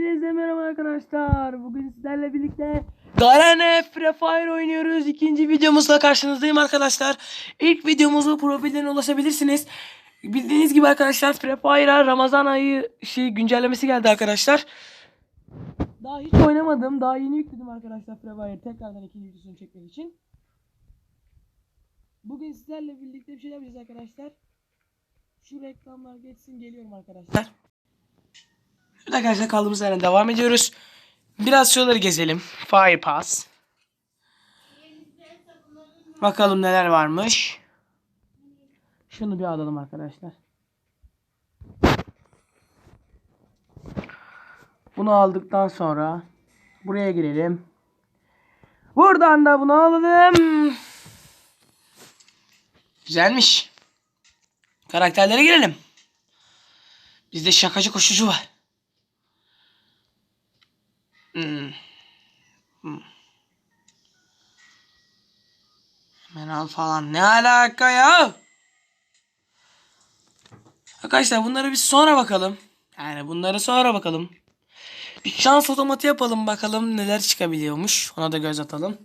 Hepinize merhaba arkadaşlar. Bugün sizlerle birlikte Garene Free Fire oynuyoruz. İkinci videomuzla karşınızdayım arkadaşlar. İlk videomuzu profillerine ulaşabilirsiniz. Bildiğiniz gibi arkadaşlar Free Fire'a Ramazan ayı şey güncellemesi geldi arkadaşlar. Daha hiç oynamadım. Daha yeni yükledim arkadaşlar Free Fire. Tekrardan ikinci videosunu çekmek için. Bugün sizlerle birlikte bir şey yapacağız arkadaşlar. Şu reklamlar geçsin geliyorum arkadaşlar. Evet arkadaşlar kaldığımız yerden devam ediyoruz. Biraz şuraları gezelim. Fire Pass. Bakalım neler varmış. Şunu bir alalım arkadaşlar. Bunu aldıktan sonra buraya girelim. Buradan da bunu alalım. Güzelmiş. Karakterlere girelim. Bizde şakacı koşucu var. Hmm. Hmm. Falan. Ne alaka ya? Arkadaşlar bunları bir sonra bakalım. Yani bunları sonra bakalım. Bir şans otomatı yapalım bakalım neler çıkabiliyormuş. Ona da göz atalım.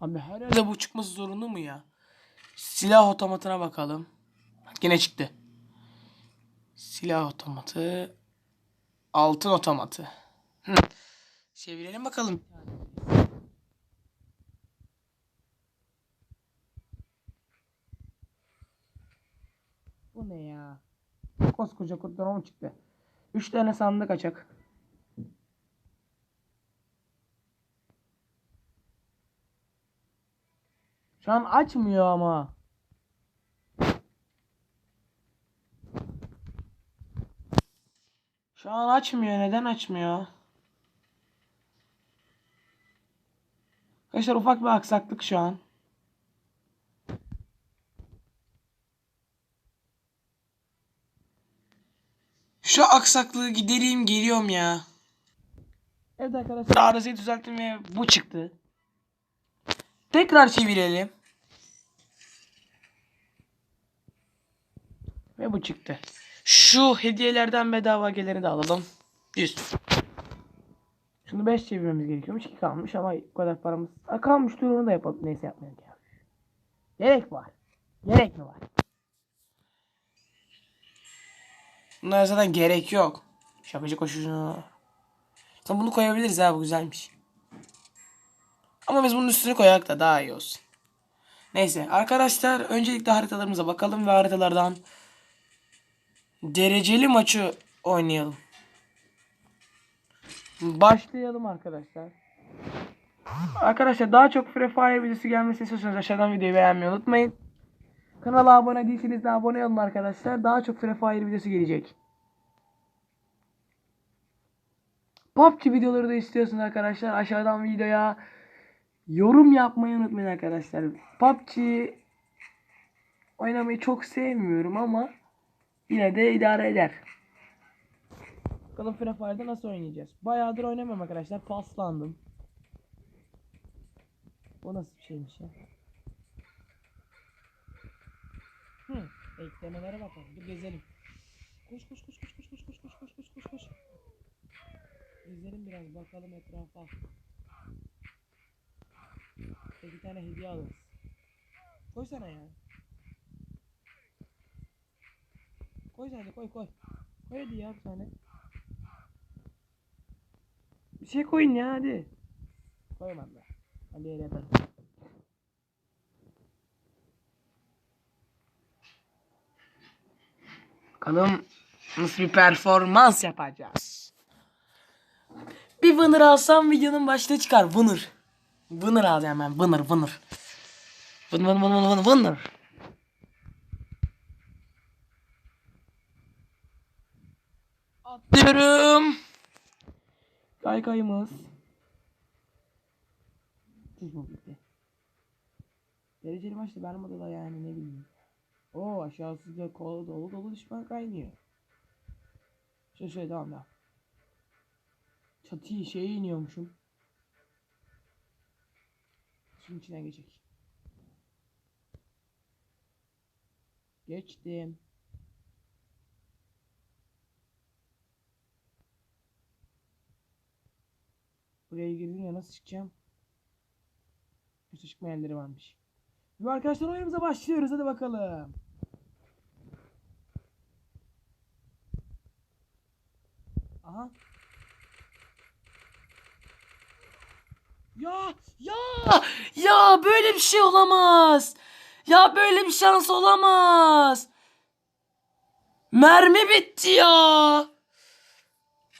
Abi her yerde bu çıkması zorunlu mu ya? Silah otomatına bakalım. Bak yine çıktı. Silah otomatı. Altın otomatı. Çevirelim bakalım. Bu ne ya? Koskoca kurtlar mı çıktı? Üç tane sandık açak. Şu an açmıyor ama. Şu an açmıyor. Neden açmıyor? Arkadaşlar ufak bir aksaklık şu an. Şu aksaklığı gidereyim geliyorum ya. Evet arkadaşlar arızayı düzelttim ve bu çıktı. Tekrar çevirelim. Ve bu çıktı. Şu hediyelerden bedava geleni de alalım. 100. Şunu 5 çevirmemiz gerekiyormuş. 2 kalmış ama bu kadar paramız ha, kalmış. Dur onu da yapalım. Neyse yapmayalım. ya. Gerek var. Gerek mi var? Bunlara zaten gerek yok. Şakacı koşucunu. Tamam bunu koyabiliriz ha bu güzelmiş. Ama biz bunun üstüne koyarak da daha iyi olsun. Neyse arkadaşlar öncelikle haritalarımıza bakalım ve haritalardan dereceli maçı oynayalım. Başlayalım arkadaşlar. Arkadaşlar daha çok Free Fire videosu gelmesini istiyorsanız aşağıdan videoyu beğenmeyi unutmayın. Kanala abone değilseniz de abone olun arkadaşlar. Daha çok Free Fire videosu gelecek. PUBG videoları da istiyorsunuz arkadaşlar. Aşağıdan videoya yorum yapmayı unutmayın arkadaşlar. PUBG oynamayı çok sevmiyorum ama yine de idare eder. Bakalım Free Fire'da nasıl oynayacağız. Bayağıdır oynamıyorum arkadaşlar. Paslandım. Bu nasıl bir şeymiş ya? Hı, eklemelere bakalım. Dur gezelim. Koş koş koş koş koş koş koş koş koş koş koş koş. Gezelim biraz bakalım etrafa. Bir tane hediye alırız. Koy sana ya. Koy sen de koy koy. Koy hadi ya bir tane. Bir şey koyun ya hadi. Koymadım ben. Hadi yere yaparım. Bakalım nasıl bir performans yapacağız. Bir winner alsam videonun başlığı çıkar. Winner. Winner alacağım ben. Winner, winner. Winner, winner, winner, winner. Atlıyorum. Kaykayımız. Çocuk gitti. Dereceli maçta benim odada yani ne bileyim. Oo aşağısında kola dolu dolu düşman kaynıyor. Şöyle şöyle devam devam. Çatıyı şeye iniyormuşum. Şunun içinden geçecek. Geçtim. Buraya girdim ya nasıl çıkacağım? Üstü çıkma yerleri varmış. Ve arkadaşlar oyunumuza başlıyoruz hadi bakalım. Aha. Ya ya ya böyle bir şey olamaz. Ya böyle bir şans olamaz. Mermi bitti ya.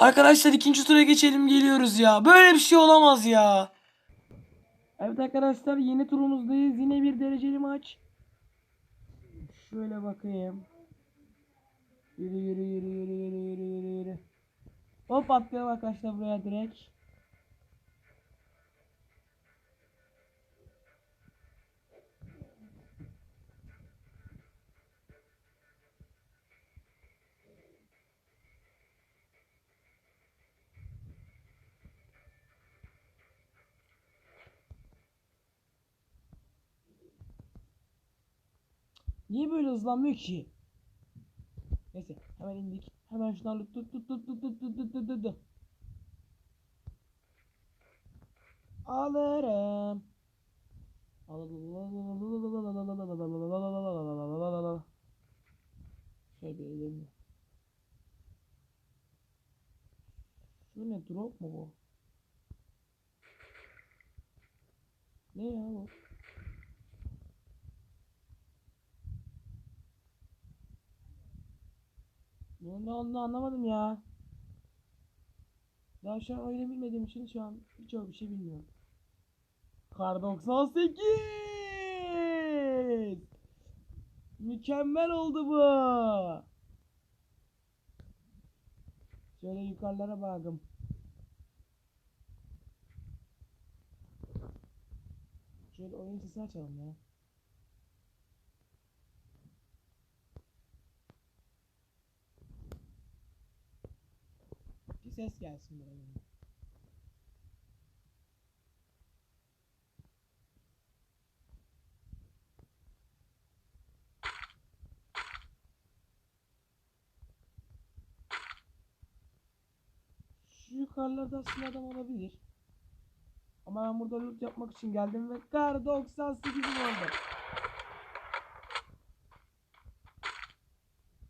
Arkadaşlar ikinci tura geçelim geliyoruz ya. Böyle bir şey olamaz ya. Evet arkadaşlar yeni turumuzdayız. Yine bir dereceli maç. Şöyle bakayım. Yürü yürü yürü yürü yürü yürü yürü. Hop atlayalım arkadaşlar buraya direkt. Niye böyle hızlanmıyor ki? Neyse hemen indik. Hemen şunlarla tut tut tut tut tut tut tut tut tut. Alırım. Şöyle bir. Şu ne drop mu bu? Ne ya bu? Ne onu anlamadım ya. Daha şu an oyunu bilmediğim için şu an birçok bir şey bilmiyorum. Kar 98! Mükemmel oldu bu. Şöyle yukarılara bakım. Şöyle oyun sesi açalım ya. Bir ses gelsin buraya. Şu yukarılarda aslında adam olabilir. Ama ben burada loot yapmak için geldim ve kar 98'im oldu.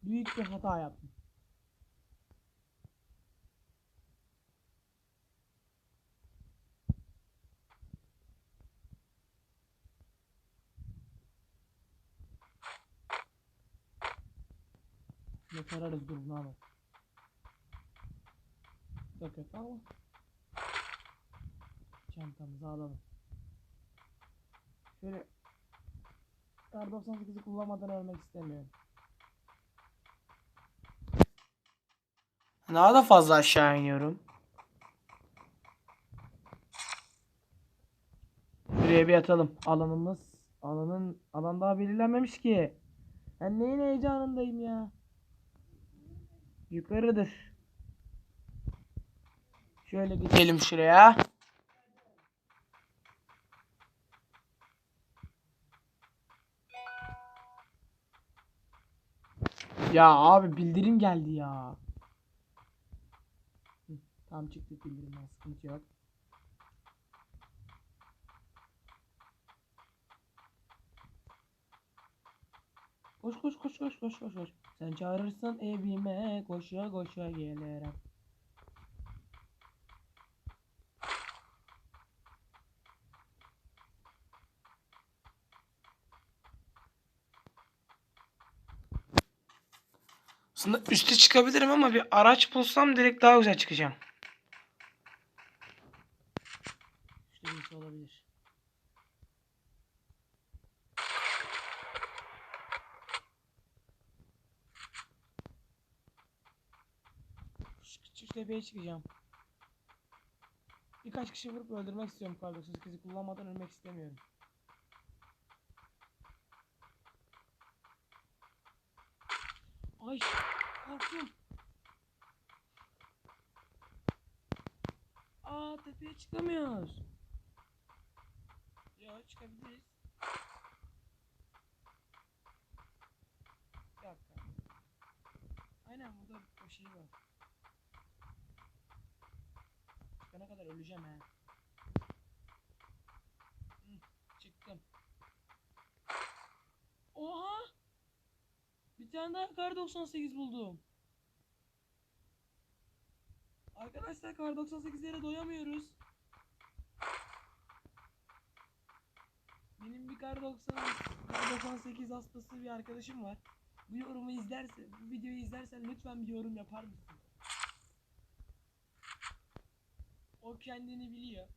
Büyük bir hata yaptım. Kararız durun abi. Çok kötü ama. Çantamızı alalım. Şöyle Kar 98'i kullanmadan ölmek istemiyorum. Daha da fazla aşağı iniyorum. Şuraya bir atalım. Alanımız alanın alan daha belirlenmemiş ki. Ben neyin heyecanındayım ya. Yukarıdır. Şöyle gidelim şuraya. Ya abi bildirim geldi ya. Tam çıktı bildirimden sıkıntı yok. Koş koş koş koş koş koş koş. Sen çağırırsan evime koşa koşa gelirim. Aslında üste çıkabilirim ama bir araç bulsam direkt daha güzel çıkacağım. İşte birisi olabilir. Şu küçük tepeye çıkacağım. Birkaç kişi vurup öldürmek istiyorum kardeşim. Kızı kullanmadan ölmek istemiyorum. Ay korktum. Aa tepeye çıkamıyoruz. Ya çıkabiliriz. Bir dakika. Aynen burada o şey var. Beyler öleceğim he. Çıktım. Oha! Bir tane daha kar 98 buldum. Arkadaşlar kar 98'lere doyamıyoruz. Benim bir kar 98 hastası bir arkadaşım var. Bu yorumu izlerse, bu videoyu izlersen lütfen bir yorum yapar mısın? O kendini biliyor.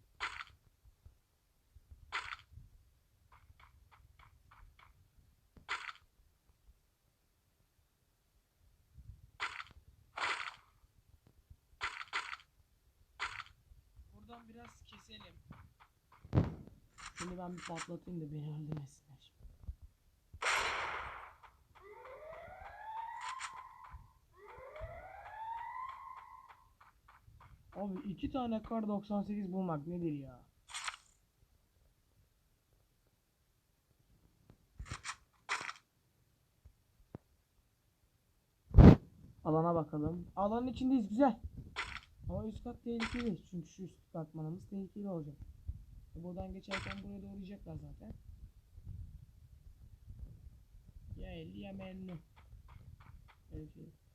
Buradan biraz keselim. Şimdi ben bir patlatayım da beni öldürmesinler. Abi iki tane kar 98 bulmak nedir ya? Alana bakalım. Alanın içindeyiz güzel. Ama üst kat tehlikeli. Çünkü şu üst katmanımız tehlikeli olacak. Buradan geçerken buraya doğrayacaklar zaten. Ya 50 ya memnun. Bir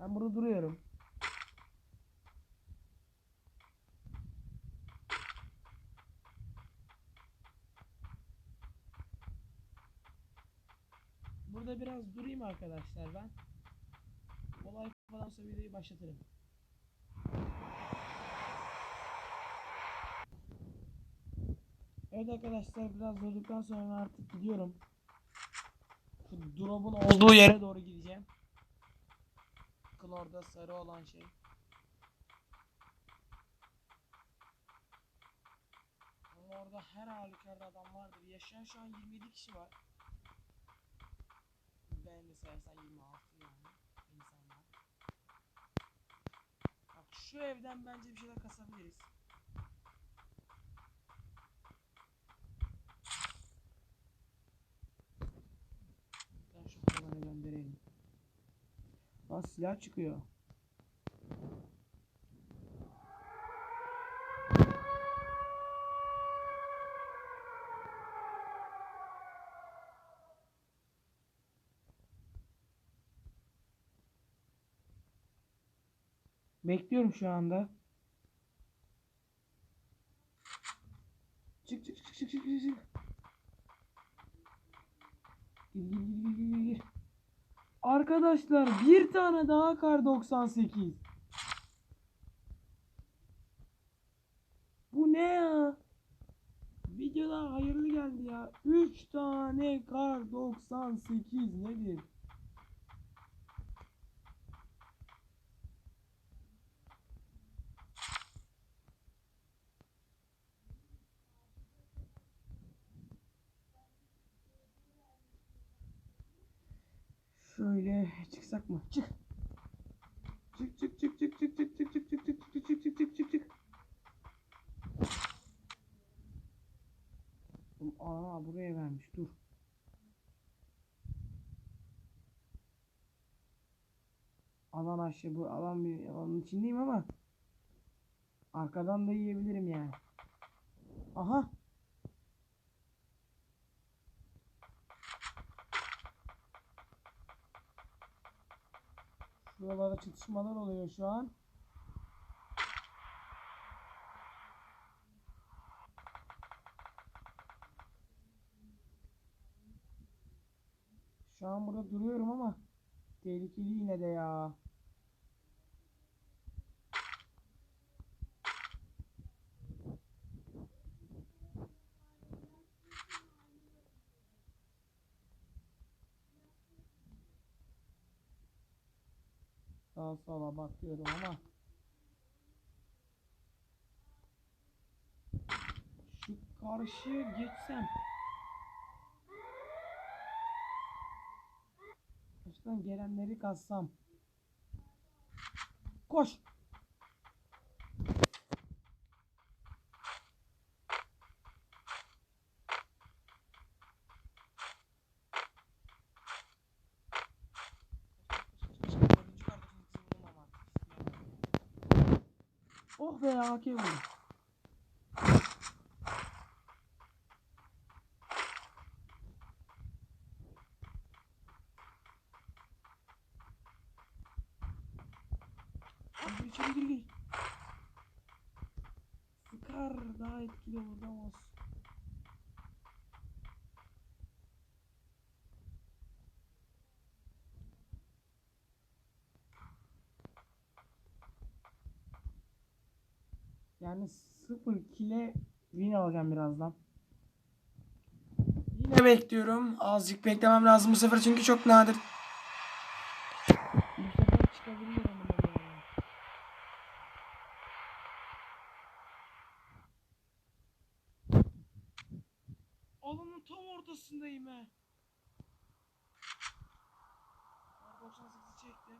Ben burada duruyorum. Burada biraz durayım arkadaşlar ben. Olay falan videoyu başlatırım. Evet arkadaşlar biraz durduktan sonra artık gidiyorum. Şu drop'un olduğu yere doğru gideceğim. Bakın orada sarı olan şey. Ama orada her halükarda adam vardır. Yaşayan şu an 27 kişi var. Ben de sayarsan 26 yani insanlar. Bak şu evden bence bir şeyler kasabiliriz. Ben şu paraları göndereyim. Lan silah çıkıyor. Bekliyorum şu anda. Çık çık çık çık çık çık gir gir gir gir gir. Arkadaşlar bir tane daha kar 98. Bu ne ya? Videoda hayırlı geldi ya. 3 tane kar 98 nedir? Şöyle çıksak mı? Çık. Çık çık çık çık çık çık çık çık çık çık çık çık çık çık çık çık. Aa buraya vermiş dur. Alan aşağı bu alan bir alanın içindeyim ama arkadan da yiyebilirim yani. Aha. Şuralarda çatışmalar oluyor şu an. Şu an burada duruyorum ama tehlikeli yine de ya. Sağa sola bakıyorum ama. Şu karşıya geçsem. Baştan gelenleri kassam. Koş Oh be AK vurdu. İçeri gir gir. Sıkar daha etkili olur ama Yani 0 kile win alacağım birazdan. Yine bekliyorum. Azıcık beklemem lazım bu sefer çünkü çok nadir. Bu sefer çıkabilir. Alanın tam ortasındayım he. 98'i çektim.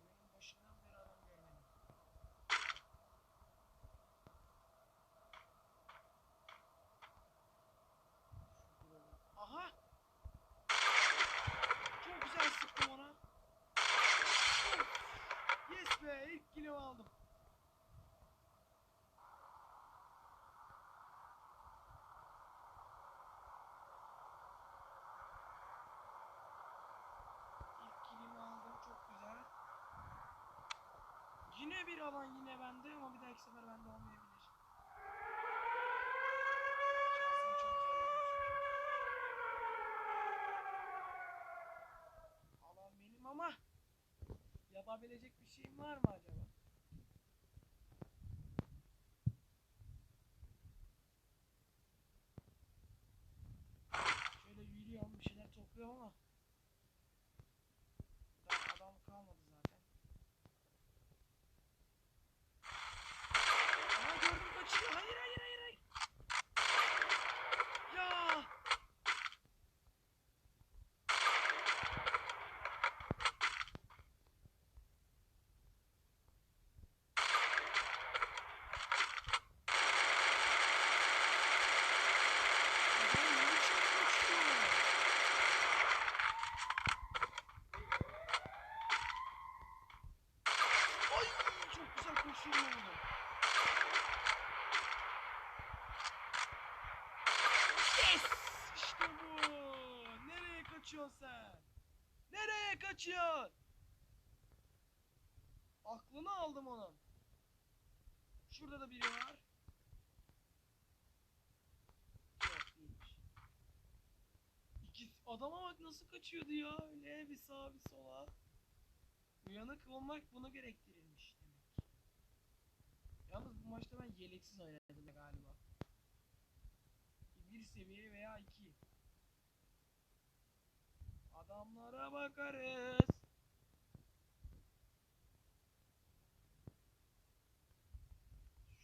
Oyunun başından beri adam görmedim. Aha! Çok güzel sıktım ona. Of! Yes be ilk kilo aldım. İlk kilimi aldım çok güzel. Yine bir alan yine bende ama bir dahaki sefer bende olmayabilir. Alan benim ama yapabilecek bir şeyim var mı acaba? Şöyle yürüyorum bir şeyler topluyorum ama daha adam kalmadı zaten. Aha gördüm kaçıyor. Hayır hayır hayır hayır. Ya. Adam ne biçim kaçıyor? Ay çok güzel koşuyorum orada. İşte bu. Nereye kaçıyorsun sen? Nereye kaçıyorsun? Aklını aldım onun. Şurada da biri var. İkisi, adama bak nasıl kaçıyordu ya öyle bir sağa bir sola. Uyanık olmak bunu gerektirirmiş demek. Yalnız bu maçta ben yeleksiz oynadım galiba. Bir seviye veya iki. Adamlara bakarız.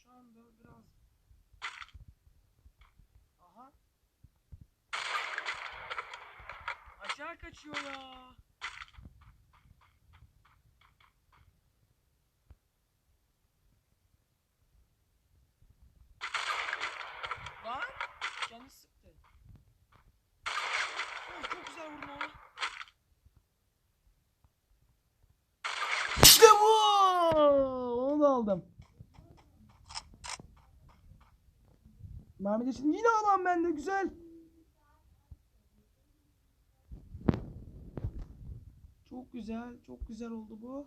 Şu anda biraz... Aha. Aşağı kaçıyor ya. Lan canı sıktı. Of çok güzel vurdun ona. İşte bu. Onu da aldım. Mehmet şimdi yine alan bende güzel. Çok güzel, çok güzel oldu bu.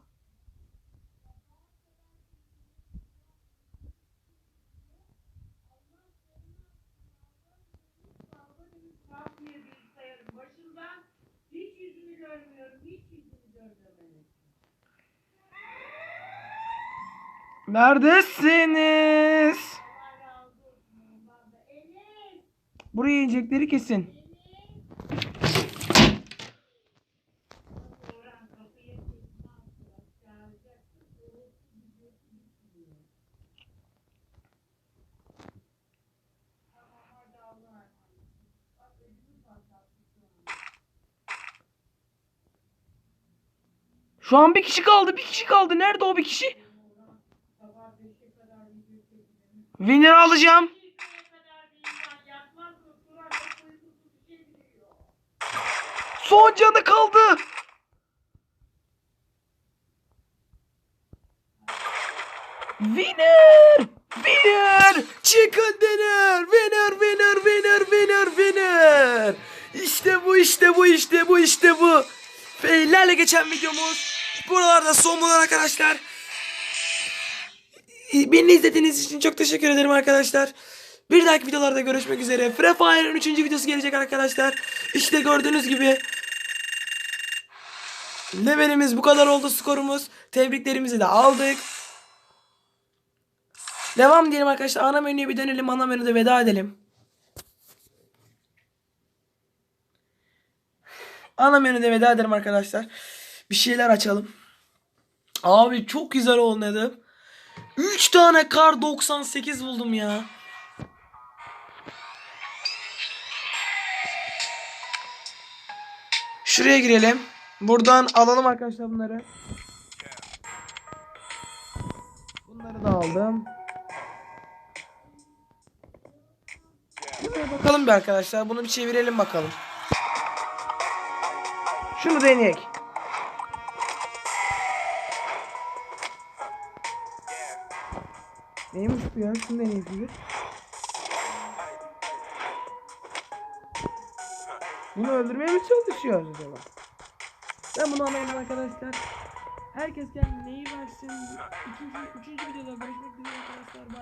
Ödümü patlattı şu an. Şu an bir kişi kaldı, bir kişi kaldı. Nerede o bir kişi? Sabah 5'e kadar video çekeceğim. Winner alacağım. Şimdiye kadar bir insan yatmaz mı? Duran çok uykusuz bir şey biliyor. Son canı kaldı. Winner! Winner! Chicken dinner! Winner, winner, winner, winner, winner! İşte bu işte bu işte bu işte bu. Feylerle geçen videomuz. Buralarda son bulan arkadaşlar. Beni izlediğiniz için çok teşekkür ederim arkadaşlar. Bir dahaki videolarda görüşmek üzere. Free Fire'ın 3. videosu gelecek arkadaşlar. İşte gördüğünüz gibi. Levelimiz bu kadar oldu skorumuz. Tebriklerimizi de aldık. Devam diyelim arkadaşlar. Ana menüye bir dönelim. Ana menüde veda edelim. Ana menüde veda edelim arkadaşlar. Bir şeyler açalım. Abi çok güzel oynadım. 3 tane kar 98 buldum ya. Şuraya girelim. Buradan alalım arkadaşlar bunları. Bunları da aldım. Buraya bakalım bir arkadaşlar. Bunu bir çevirelim bakalım. Şunu deneyek. Şunu deneyek bir. Bunu öldürmeye mi çalışıyoruz acaba? Ben bunu anlayamadım arkadaşlar. Herkes kendine iyi baksın. İkinci, üçüncü videoda görüşmek üzere arkadaşlar. Bye.